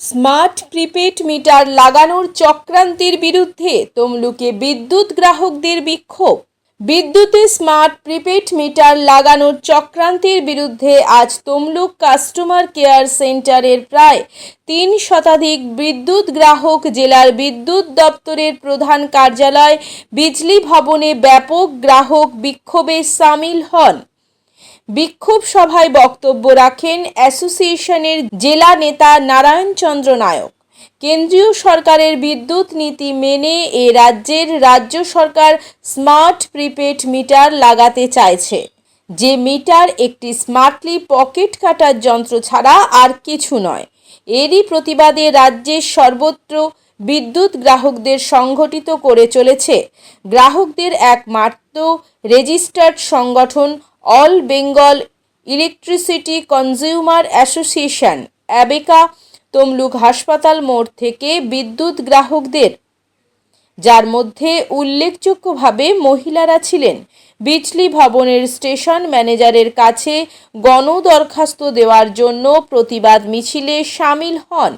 Smart prepaid metre লাগানোর চক্রান্তের বিরুদ্ধে তমলুকে বিদ্যুৎ গ্রাহকদের বিক্ষোভ। বিদ্যুতে স্মার্ট প্রিপেড মিটার লাগানোর চক্রান্তের বিরুদ্ধে আজ তমলুক কাস্টমার কেয়ার সেন্টারের প্রায় তিন শতাধিক বিদ্যুৎ গ্রাহক জেলার বিদ্যুৎ দপ্তরের প্রধান কার্যালয়, বিজলি ভবনে ব্যাপক গ্রাহক বিক্ষোভে সামিল হন। বিক্ষোভ সভায় বক্তব্য রাখেন অ্যাসোসিয়েশনের জেলা নেতা নারায়ণ চন্দ্র নায়ক। কেন্দ্রীয় সরকারের বিদ্যুৎ নীতি মেনে এ রাজ্যের রাজ্য সরকার স্মার্ট প্রিপেড মিটার লাগাতে চাইছে। যে মিটার একটি স্মার্টলি পকেট কাটার যন্ত্র ছাড়া আর কিছু নয়। এরই প্রতিবাদে রাজ্যের সর্বত্র বিদ্যুৎ গ্রাহকদের সংগঠিত করে চলেছে। গ্রাহকদের একমাত্র রেজিস্টার্ড সংগঠন all Bengal electricity consumer association, ABECA Tamluk হাসপাতাল মোড় থেকে বিদ্যুৎ গ্রাহকদের। যার মধ্যে উল্লেখযোগ্যভাবে মহিলারা ছিলেন। বিজলি ভবনের স্টেশন ম্যানেজারের কাছে গণদরখাস্ত দেওয়ার জন্য প্রতিবাদ মিছিলে সামিল হন।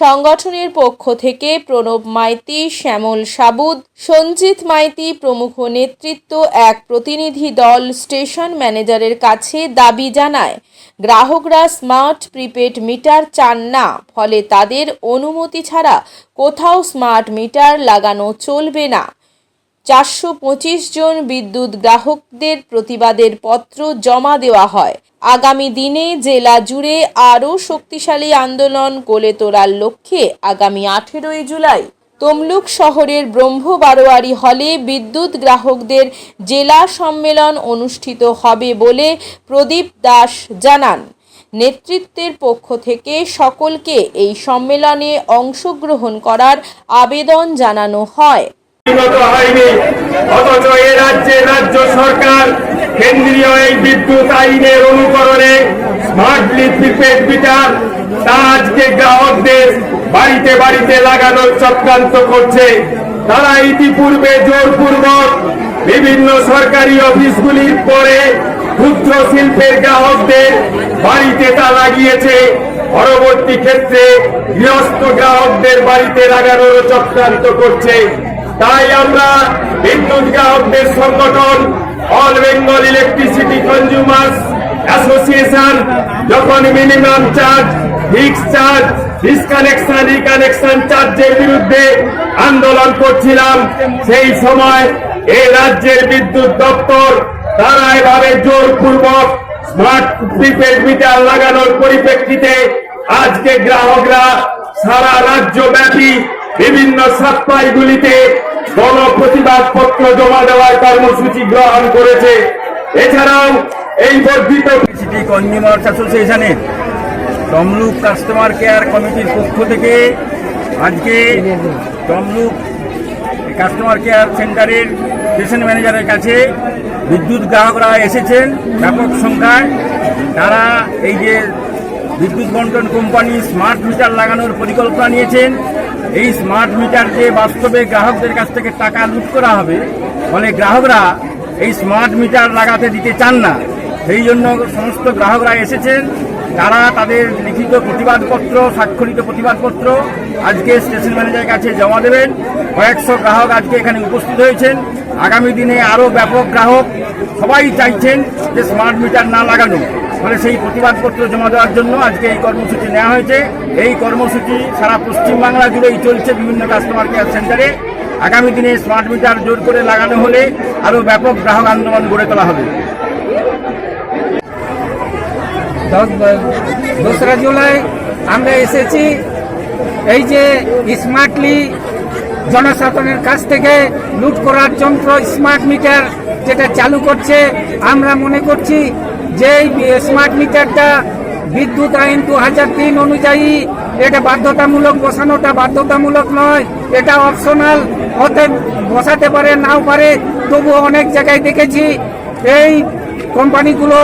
সংগঠনের পক্ষ থেকে প্রণব মাইতি, শ্যামল সাবুদ, সঞ্জিত মাইতি প্রমুখ নেতৃত্ব এক প্রতিনিধি দল স্টেশন ম্যানেজারের কাছে দাবি জানায়, গ্রাহকরা স্মার্ট প্রিপেড মিটার চান না, ফলে তাদের অনুমতি ছাড়া কোথাও স্মার্ট মিটার লাগানো চলবে না। চারশো পঁচিশ জন বিদ্যুৎ গ্রাহকদের প্রতিবাদের পত্র জমা দেওয়া হয়। আগামী দিনে জেলা জুড়ে আরও শক্তিশালী আন্দোলন গড়ে তোলার লক্ষ্যে আগামী আঠেরোই জুলাই তমলুক শহরের ব্রহ্ম বারোয়ারি হলে বিদ্যুৎ গ্রাহকদের জেলা সম্মেলন অনুষ্ঠিত হবে বলে প্রদীপ দাস জানান। নেতৃত্বের পক্ষ থেকে সকলকে এই সম্মেলনে অংশগ্রহণ করার আবেদন জানানো হয়। উন্নত হয়নি। অথচ এ রাজ্যের রাজ্য সরকার কেন্দ্রীয় এই বিদ্যুৎ আইনের অনুকরণে স্মার্টলি প্রিপেড মিটার তা আজকে গ্রাহকদের বাড়িতে বাড়িতে লাগানোর চক্রান্ত করছে। তারা ইতিপূর্বে জোরপূর্বক বিভিন্ন সরকারি অফিসগুলির পরে ক্ষুদ্র শিল্পের গ্রাহকদের বাড়িতে তা লাগিয়েছে। পরবর্তী ক্ষেত্রে গৃহস্থ গ্রাহকদের বাড়িতে লাগানোর চক্রান্ত করছে। তাই আমরা বিদ্যুৎ গ্রাহকদের সংগঠন all Bengal electricity consumers association যখন minimum charge fix charge disconnection reconnection চার্জের বিরুদ্ধে আন্দোলন করছিলাম, সেই সময় এই রাজ্যের বিদ্যুৎ দপ্তর, তারা এভাবে জোরপূর্বক স্মার্ট প্রিপেড মিটার লাগানোর পরিপ্রেক্ষিতে আজকে গ্রাহকরা সারা রাজ্য ব্যাপী বিভিন্ন সাপ্তাহগুলিতে গণ প্রতিবাদ পত্র জমা দেওয়ার কর্মসূচি গ্রহণ করেছে। এছাড়াও এই বর্ধিত সিটি কনজিউমার্স অ্যাসোসিয়েশনের তমলুক কাস্টমার কেয়ার কমিটির পক্ষ থেকে আজকে তমলুক কাস্টমার কেয়ার সেন্টারের স্টেশন ম্যানেজারের কাছে বিদ্যুৎ গ্রাহকরা এসেছেন ব্যাপক সংখ্যায়। তারা এই যে বিদ্যুৎ বন্টন কোম্পানি স্মার্ট মিটার লাগানোর পরিকল্পনা নিয়েছেন। এই স্মার্ট মিটার যে বাস্তবে গ্রাহকদের কাছ থেকে টাকা লুট করা হবে, ফলে গ্রাহকরা এই স্মার্ট মিটার লাগাতে দিতে চান না। সেই জন্য সমস্ত গ্রাহকরা এসেছেন, তারা তাদের লিখিত প্রতিবাদপত্র, স্বাক্ষরিত প্রতিবাদপত্র আজকে স্টেশন ম্যানেজারের কাছে জমা দেবেন। কয়েকশো গ্রাহক আজকে এখানে উপস্থিত হয়েছেন। আগামী দিনে আরও ব্যাপক গ্রাহক সবাই চাইছেন যে স্মার্ট মিটার না লাগানো। ফলে সেই প্রতিবাদপত্র জমা দেওয়ার জন্য আজকে এই কর্মসূচি নেওয়া হয়েছে। এই কর্মসূচি সারা পশ্চিমবাংলা জুড়েই চলছে বিভিন্ন কাস্টমার কেয়ার সেন্টারে আগামী দিনে স্মার্ট মিটার জোর করে লাগানো হলে আরও ব্যাপক গ্রাহক আন্দোলন গড়ে তোলা হবে। দোসরা জুলাই আমরা এসেছি। এই যে স্মার্টলি জনসাধারণের কাছ থেকে লুট করার যন্ত্র স্মার্ট মিটার যেটা চালু করছে, আমরা মনে করছি যে স্মার্ট মিটারটা বিদ্যুৎ আইন দু হাজার তিন অনুযায়ী এটা বাধ্যতামূলক বসানোটা বাধ্যতামূলক নয়, এটা অপশনাল হতে বসাতে পারে, নাও পারে তবু অনেক জায়গায় দেখেছি এই কোম্পানিগুলো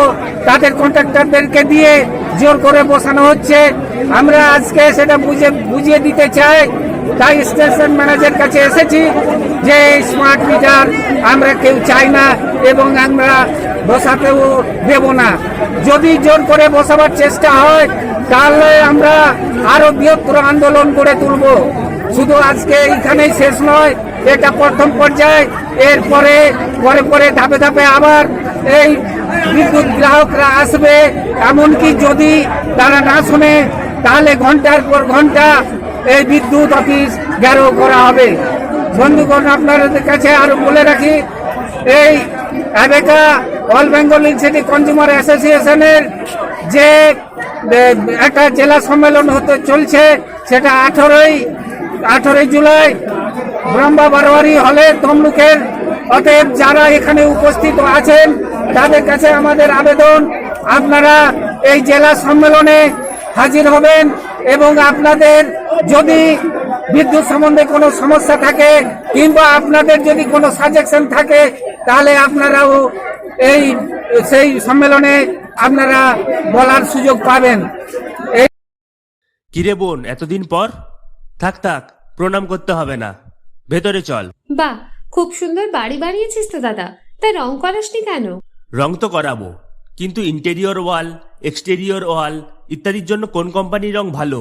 তাদের কন্ট্রাক্টরদেরকে দিয়ে জোর করে বসানো হচ্ছে। আমরা আজকে সেটা বুঝে, বুঝিয়ে দিতে চাই তাই স্টেশন ম্যানেজার কাছে এসেছি যে স্মার্ট মিটার আমরা কেউ চাই না এবং আমরা বসাতেও দেব না। যদি জোর করে বসাবার চেষ্টা হয়, তাহলে আমরা আরও বৃহত্তর আন্দোলন গড়ে তুলব। শুধু আজকে এইখানেই শেষ নয়, এটা প্রথম পর্যায়ে। এরপরে, পরে পরে ধাপে ধাপে আবার এই বিদ্যুৎ গ্রাহকরা আসবে। এমনকি যদি তারা না শুনে, তাহলে ঘণ্টার পর ঘণ্টা এই বিদ্যুৎ অফিস ঘেরাও করা হবে। বন্ধুগণ, আপনাদের কাছে আরও বলে রাখি, এই ABECA all Bengal city consumer অ্যাসোসিয়েশনের যে একটা জেলা সম্মেলন হতে চলছে, সেটা আঠারোই আঠারোই জুলাই ব্রহ্মা বারোয়ারি হলে তমলুকের, অতএব যারা এখানে উপস্থিত আছেন, তাদের কাছে আমাদের আবেদন। আপনারা এই জেলা সম্মেলনে হাজির হবেন এবং আপনাদের যদি বিদ্যুৎ সম্বন্ধে কোনো সমস্যা থাকে কিংবা আপনাদের যদি কোনো সাজেশন থাকে তাহলে আপনারাও এই সেই সম্মেলনে আপনারা বলার সুযোগ পাবেন। এই কিরে বোন এতদিন পর? থাক থাক প্রণাম করতে হবে না। ভেতরে চল। বাহ খুব সুন্দর বাড়ি বানিয়েছিস তো দাদা। তাই রং করাসনি কেন? রং তো করাবো কিন্তু ইন্টেরিয়র ওয়াল এক্সটেরিয়র ওয়াল ইত্যাদির জন্য কোন কোম্পানির রং ভালো?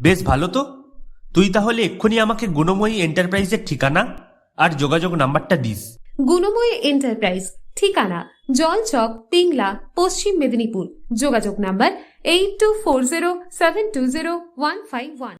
বেশ ভালো তো। তুই তাহলে এক্ষুনি আমাকে গুণময়ী এন্টারপ্রাইজের ঠিকানা আর যোগাযোগ নাম্বারটা দিস। গুণময়ী এন্টারপ্রাইজ ঠিকানা, জলচক, পিংলা, পশ্চিম মেদিনীপুর। যোগাযোগ number eight two four zero seven two zero one five one